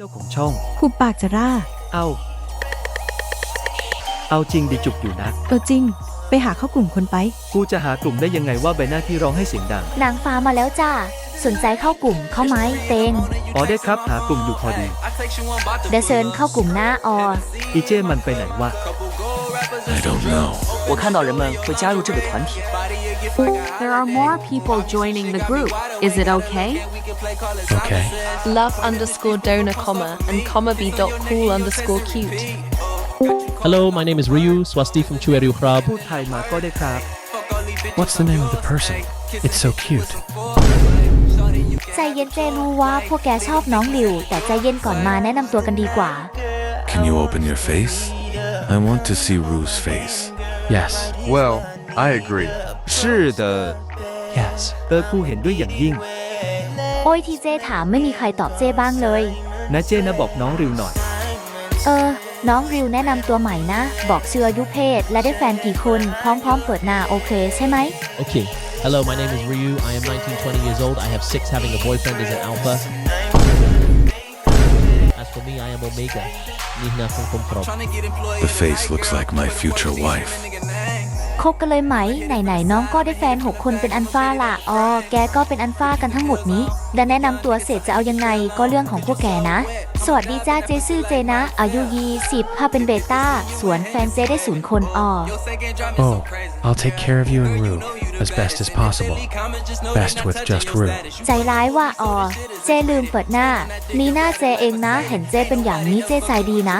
เจ้าของช่อง หุบปากจะร่า เอา เอาจริงดิจุกอยู่นะเออจริง ไปหาเข้ากลุ่มคนไป กูจะหากลุ่มได้ยังไงว่าใบหน้าที่ร้องให้เสียงดัง นางฟ้ามาแล้วจ้า สนใจเข้ากลุ่มเข้าไหมเตงอ๋อได้ครับหากลุ่มอยู่พอดี เดยวเซินเข้ากลุ่มหน้าออ อีเจมันไปไหนวะ I don't know. 我看到人们会加入这个团体。 There are more people joining the group. Is it okay? Okay. love underscore donor comma and comma be dot cool underscore cute. Hello, my name is Ryu Swasti from Chueriu Krab. พูดไทยมาก็ได้ครับ What's the name of the person? It's so cute. ใจเย็นเจรู้ว่าพวกแกชอบน้องหลิว แต่ใจเย็นก่อนมาแนะนำตัวกันดีกว่า Can you open your face? I want to see Rue's face. Yes. Well, I agree. 是的 Yes. เออกูเห็นด้วยอย่างยิ่ง โอ้ยที่เจถามไม่มีใครตอบเจบ้างเลย นะเจนะบอกน้องริวหน่อย เออ น้องริวแนะนำตัวใหม่นะ บอกชื่ออายุเพศ และได้แฟนกี่คน พร้อมๆเปิดหน้าโอเคใช่ไหม Okay. Hello, my name is Ryu. I am 19, 20 years old. I have six. Having a boyfriend is an alpha. As for me, I am Omega. Nihna Kung Kum Krab. The face looks like my future wife. คบกันเลยไหม ไหนๆน้องก็ได้แฟน 6 คนเป็นอันฟ้าละอ๋อแกก็เป็นอันฟ้ากันทั้งหมดนี้ และแนะนำตัวเสร็จจะเอายังไงก็เรื่องของพวกแกนะ สวัสดีจ้าเจซื่อเจนะ อายุยี่สิบพาเป็นเบต้า สวนแฟนเจได้ศูนย์คนอ๋อ Oh, I'll take care of you and Rue as best as possible. Best with just room ใจร้ายว่าอ๋อเจลืมเปิดหน้านี่หน้าเจเองนะ เห็นเจเป็นอย่างนี้เจใจดีนะ